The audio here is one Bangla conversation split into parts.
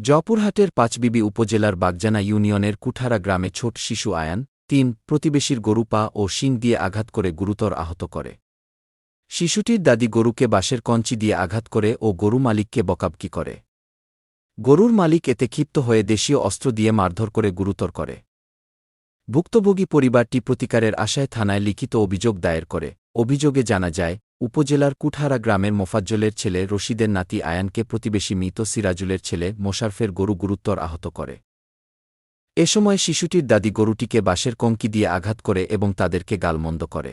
জয়পুরহাটের পাঁচবিবি উপজেলার বাগজানা ইউনিয়নের কুঠারা গ্রামে ছোট শিশু আয়ান, তিন, প্রতিবেশীর গরু পা ও শিং দিয়ে আঘাত করে গুরুতর আহত করে। শিশুটির দাদি গরুকে বাঁশের কঞ্চি দিয়ে আঘাত করে ও গরু মালিককে বকাবকি করে। গরুর মালিক এতে ক্ষিপ্ত হয়ে দেশীয় অস্ত্র দিয়ে মারধর করে গুরুতর করে। ভুক্তভোগী পরিবারটি প্রতিকারের আশায় থানায় লিখিত অভিযোগ দায়ের করে। অভিযোগে জানা যায়, উপজেলার কুঠারা গ্রামের মোফাজ্জলের ছেলে রশিদের নাতি আয়ানকে প্রতিবেশী মৃত সিরাজুলের ছেলে মোশারফের গরু গুরুত্বর আহত করে। এ সময় শিশুটির দাদি গরুটিকে বাঁশের কঙ্কি দিয়ে আঘাত করে এবং তাদেরকে গালমন্দ করে।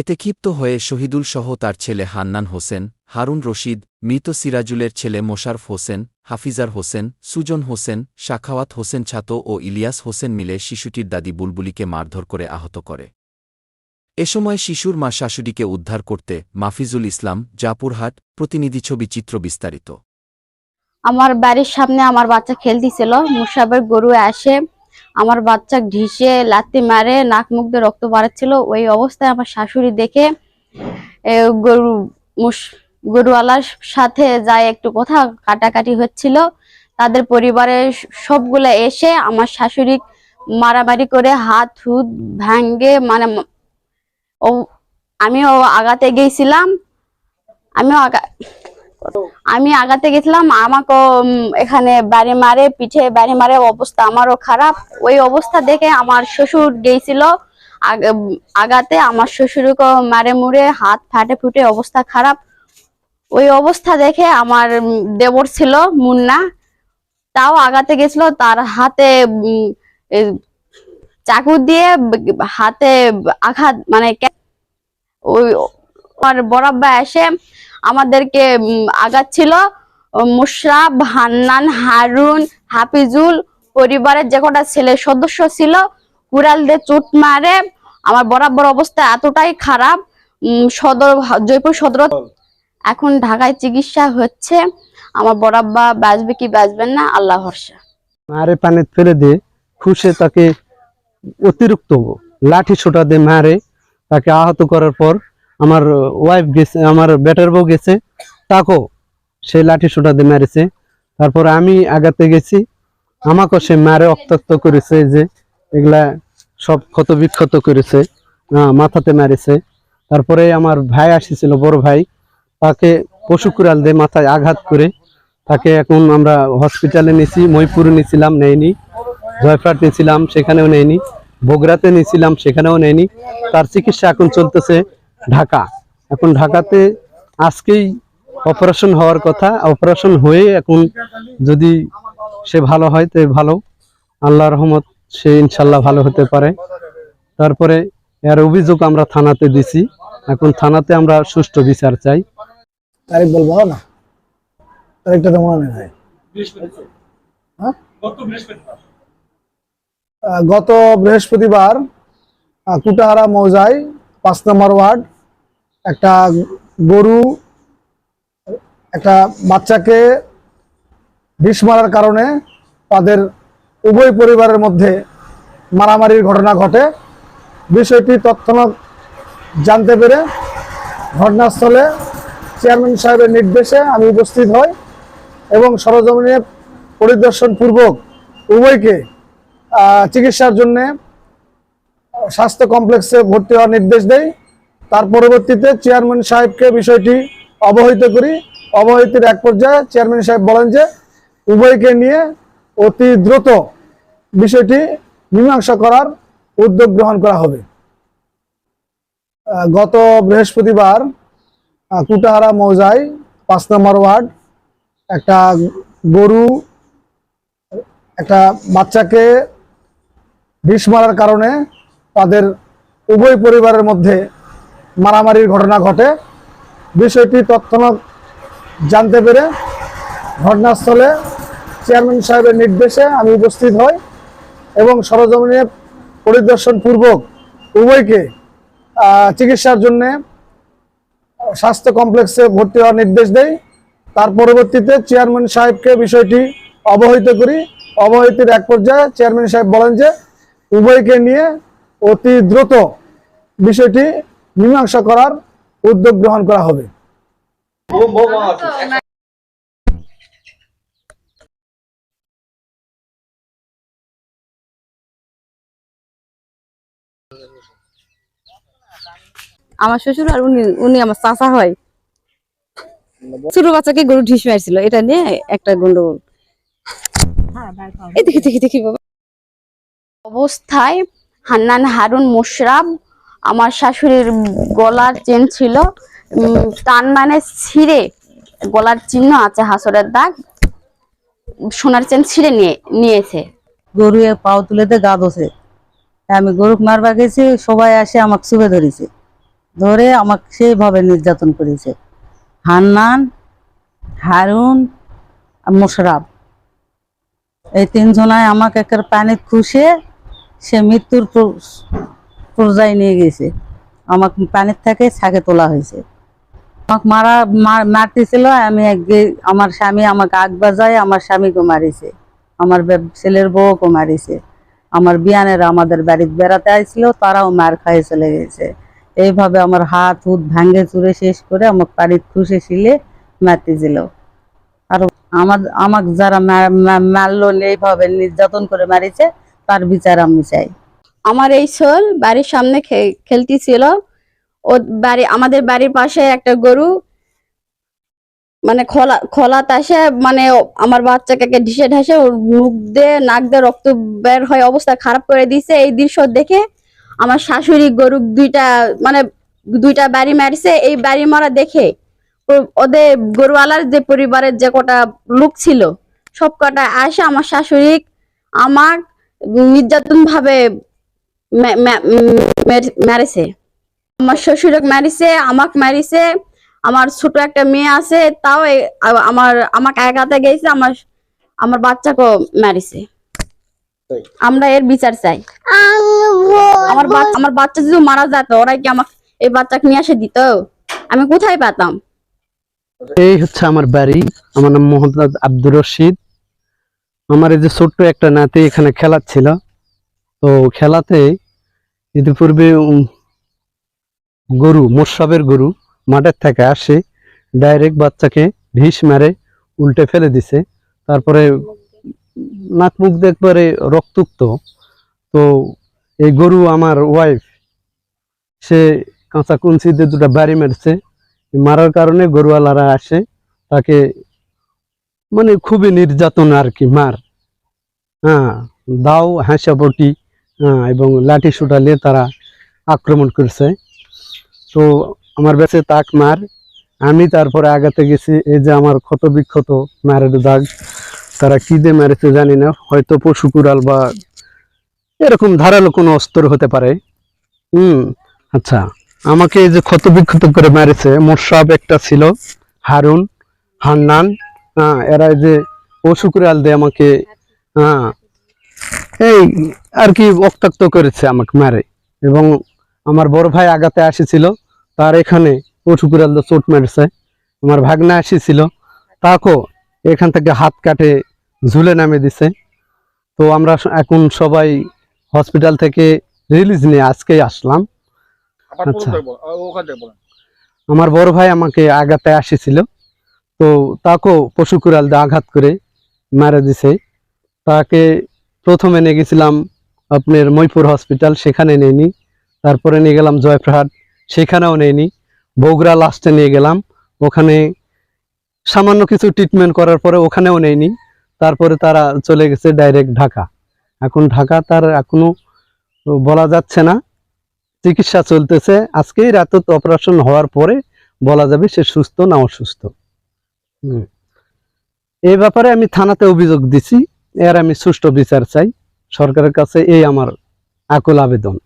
এতে ক্ষিপ্ত হয়ে শহীদুল সহ তার ছেলে হান্নান হোসেন, হারুন রশিদ, মৃত সিরাজুলের ছেলে মোশারফ হোসেন, হাফিজার হোসেন, সুজন হোসেন, শাখাওয়াত হোসেন ছাতো ও ইলিয়াস হোসেন মিলে শিশুটির দাদি বুলবুলিকে মারধর করে আহত করে। এ সময় শিশুর মা শাশুড়িকে উদ্ধার করতে মাফিজুল ইসলাম, জাপুরহাট, প্রতিনিধি ছবি চিত্র বিস্তারিত। আমার বাড়ির সামনে আমার বাচ্চা খেলতেছিল মুসাবের গরু আসে আমার বাচ্চা ঢিসে লাত্তি মারে, নাক মুখ দিয়ে রক্ত বাড়াচ্ছিল, ওই অবস্থায় আমার শাশুড়ি দেখে গরু মুস- গরুওয়ালার সাথে যায় একটু কথা, কাটাকাটি হচ্ছিল। তাদের পরিবারের সবগুলো এসে আমার শাশুড়ি মারামারি করে হাত হুত ভাঙ্গে মানে আমিও আগাতে গেছিলাম। আমিও আগা আমি আগাতে গেছিলাম আমাকে এখানে বাড়ি মারে, পিঠে বাড়ি মারে, অবস্থা আমারও খারাপ। ওই অবস্থা দেখে আমার শ্বশুর গেছিল আগাতে, আমার শ্বশুরকে মারে মুড়ে, হাত ফাটে ফুটে, অবস্থা খারাপ। ওই অবস্থা দেখে আমার দেবর ছিল, মুন্না। তাও আগাতে গেছিল, তার হাতে চাকু দিয়ে, হাতে আঘাত মানে ওই আমার বরাব্বা এসে আমাদেরকে আগাচ্ছিল। মুশরাফ হান্নান হারুন হাফিজুল পরিবারের যে কটা ছেলে সদস্য ছিল কুড়াল দিয়ে চুট মারে। আমার বরাবর অবস্থা এতটাই খারাপ। সদর জয়পুর সদর এখন ঢাকায় চিকিৎসা হচ্ছে। আমার বরাব্বা বাঁচবে কি বাঁচবেন না আল্লাহ ভরসা। মারে পানি ফেলে দিয়ে খুশে তাকে অতিরিক্ত লাঠি ছোটা দিয়ে মারে। তাকে আহত করার পর আমার ওয়াইফ গেছে, আমার বেটার বউ গেছে তাকেও সে লাঠি দিয়ে মেরেছে। তারপর আমি আগাতে গেছি, আমাকেও সে মারে অক্তাক্ত করেছে যে, এগুলা সব ক্ষত বিক্ষত করেছে মাথাতে মেরেছে। তারপরে আমার ভাই আসিছিল, বড় ভাই, তাকে পশু কুড়াল দিয়ে মাথায় আঘাত করে, তাকে এখন আমরা হসপিটালে নিয়েছি মইপুরে নিয়েছিলাম নেয়নি। জয়ফ্রাট নিয়েছিলাম সেখানেও নেয়নি। বগরাতে নিয়েছিলাম সেখানেও নেয়নি। তার চিকিৎসা এখন চলতেছে। ঢাকা। এখন ঢাকাতে আজকেই অপারেশন হওয়ার কথা। অপারেশন হয়ে এখন যদি সে ভালো হয়, তো ভালো। আল্লাহ রহমত, সে ইনশাল্লাহ ভালো হতে পারে। তারপরে এর অভিযোগ আমরা থানাতে দিছি। এখন থানাতে আমরা সুষ্ঠু বিচার চাই। তারিখ বলব না? তারিখটা তো মনে নেই। হ্যাঁ? গত বৃহস্পতিবার কুটাহারা মৌজায় পাঁচ নম্বর ওয়ার্ড একটা গরু, একটা বাচ্চাকে বিষ মারার কারণে তাদের উভয় পরিবারের মধ্যে মারামারির ঘটনা ঘটে। বিষয়টি তৎক্ষণাৎ জানতে পেরে ঘটনাস্থলে চেয়ারম্যান সাহেবের নির্দেশে আমি উপস্থিত হই এবং সরজমিনে পরিদর্শন পূর্বক উভয়কে চিকিৎসার জন্য স্বাস্থ্য কমপ্লেক্সে ভর্তি হওয়ার নির্দেশ দেই। তার পরবর্তীতে চেয়ারম্যান সাহেবকে বিষয়টি অবহিত করি। অবহিতের এক পর্যায়ে চেয়ারম্যান সাহেব বলেন যে, উভয়কে নিয়ে অতি দ্রুত বিষয়টি মীমাংসা করার উদ্যোগ গ্রহণ করা হবে। গত বৃহস্পতিবার কুটাহারা মৌজায় পাঁচ নম্বর ওয়ার্ড একটা গরু, একটা বাচ্চাকে বিষ মারার কারণে তাদের উভয় পরিবারের মধ্যে মারামারির ঘটনা ঘটে। বিষয়টি তৎক্ষণাৎ জানতে পেরে ঘটনাস্থলে চেয়ারম্যান সাহেবের নির্দেশে আমি উপস্থিত হই এবং সরজমিনে পরিদর্শন পূর্বক উভয়কে চিকিৎসার জন্যে স্বাস্থ্য কমপ্লেক্সে ভর্তি হওয়ার নির্দেশ দেই। তার পরবর্তীতে চেয়ারম্যান সাহেবকে বিষয়টি অবহিত করি। অবহিতের এক পর্যায়ে চেয়ারম্যান সাহেব বলেন যে উভয়কে নিয়ে অতি দ্রুত বিষয়টি মীমাংসা করার উদ্যোগ গ্রহণ করা হবে। আমার শ্বশুর আর উনি উনি আমার চাচা হয়। ছোট বাচ্চাকে গরু ঢিস মারছিল এটা নিয়ে একটা গন্ডগোল। হ্যাঁ, অবস্থায় হান্নান হারুন মোশরাফ আমার শাশুড়ির গলার চেন ছিল। টান মানে ছিঁড়ে গলার চিহ্ন আছে হাসরের দাগ, সোনার চেন ছিঁড়ে নিয়ে, নিয়েছে। গরু পাও তুলেতে দোষে আমি গরু মারবা গেছি, সবাই আসে আমাকে চুপে ধরেছে। ধরে আমাকে সেইভাবে নির্যাতন করেছে। হান্নান, হারুন আর এই তিনজনায় আমাকে একটা পানি খুশে, সে মৃত্যুর পর্যায়ে নিয়ে গেছে। আমাকে পানির থেকে ছাকে তোলা হয়েছে। আমাকে মারা মারতেছিল, আমি আমার স্বামী আমাকে আগ বাজায়, আমার স্বামীকে মারিছে। আমার ছেলের বউকে মারিছে। আমার বিয়ানের আমাদের বাড়িতে বেড়াতে আসছিল তারাও মার খাইয়ে চলে গেছে। এইভাবে আমার হাত হুত ভাঙ্গে চুরে শেষ করে আমার বাড়ির খুশে শিলে মারতে দিল আর আমার, আমাকে যারা মা- মা- এইভাবে নির্যাতন করে মারিছে, তার বিচার আমি চাই। আমার এই ছোল বাড়ির সামনে খেলতেছিল। ও বাড়ি, আমাদের বাড়ির পাশে একটা গরু মানে খোলা খোলা তাসে মানে আমার বাচ্চাকে ঢিসে ঢাসে ওর মুখ দিয়ে, নাক দিয়ে রক্ত বের হয়ে অবস্থা খারাপ করে দিছে এই দৃশ্য দেখে আমার শাশুড়ি গরু দুইটা মানে দুইটা বাড়ি মারছে। এই বাড়ি মারা দেখে ওদের গরুওয়ালার যে পরিবারের যে কটা লোক ছিল সব কটা আসে আমার শাশুড়ি, আমার নির্যাতন ভাবে মেরেছে। আমার শ্বশুরক মারিছে আমাক মারিছে আমার ছোট একটা মেয়ে আছে তাও আমার আমাকে একাতে গেছে আমার আমার বাচ্চাকে মারিছে। আমরা এর বিচার চাই। আমার বাচ্চা আমার বাচ্চা যদি মারা যেত ওরা কি আমাকে এই বাচ্চাকে নিয়ে আসে দিত? আমি কোথায় পেতাম? এই হচ্ছে আমার বাড়ি। আমার নাম মোহাম্মদ আব্দুর রশিদ। আমার এই যে ছোট্ট একটা নাতি এখানে খেলাচ্ছিল। তো খেলাতে ইতিপূর্বে গরু, মোসাবের গরু মাঠের থেকে আসে ডাইরেক্ট বাচ্চাকে ভিষ মারে উল্টে ফেলে দিছে। তারপরে নাক মুখ দিয়ে একবারে রক্তুক্ত। তো এই গরু আমার ওয়াইফ সে কাঁচা কুঞ্চি দিয়ে দুটা বাড়ি মেরেছে। মারার কারণে গরুওয়ালারা আসে, তাকে মানে খুবই নির্যাতন আর কি, মার। হ্যাঁ দাও হাঁসাপটি এবং লাঠি সুটালে তারা আক্রমণ করছে। তো আমার বেঁচে তাক মার। আমি তারপরে আগাতে গেছি, এই যে আমার ক্ষত বিক্ষত মারের দাগ। তারা কি দিয়ে মেরেছে জানি না, হয়তো পশু কুড়াল বা এরকম ধারালো কোনো অস্ত্র হতে পারে। হুম আচ্ছা আমাকে এই যে ক্ষত বিক্ষত করে মেরেছে মোরসাব একটা ছিল, হারুন হান্নান। হ্যাঁ এরা এই যে পশু কুড়াল দিয়ে আমাকে হ্যাঁ এই আর কি রক্তাক্ত করেছে আমাকে মারে। এবং আমার বড় ভাই আগাতে আসেছিল তার এখানে পশু কুড়াল চোট মেরেছে। আমার ভাগনা আসেছিল তাকেও এখান থেকে হাত কাটে ঝুলে নামে দিছে। তো আমরা এখন সবাই হসপিটাল থেকে রিলিজ নিয়ে আজকেই আসলাম। আচ্ছা। আমার বড় ভাই আমাকে আঘাতে আসেছিল তো তাকেও পশু কুড়াল দিয়ে আঘাত করে মারা দিছে। তাকে প্রথমে নিয়ে গেছিলাম আপনার মৈপুর হসপিটাল, সেখানে নেয়নি তারপরে নিয়ে গেলাম জয়প্রহাট, সেখানেও নেয়নি বগুড়া লাস্টে নিয়ে গেলাম। ওখানে সামান্য কিছু ট্রিটমেন্ট করার পরে ওখানেও নেয়নি তারপরে তারা চলে গেছে ডাইরেক্ট ঢাকা। এখন ঢাকা তার এখনও বলা যাচ্ছে না। চিকিৎসা চলতেছে। আজকেই রাতে অপারেশন হওয়ার পরে বলা যাবে সে সুস্থ না অসুস্থ। হুম। এই ব্যাপারে আমি থানাতে অভিযোগ দিছি। এর আমি সুষ্ঠু বিচার চাই। সরকারের কাছে এই আমার আকুল আবেদন।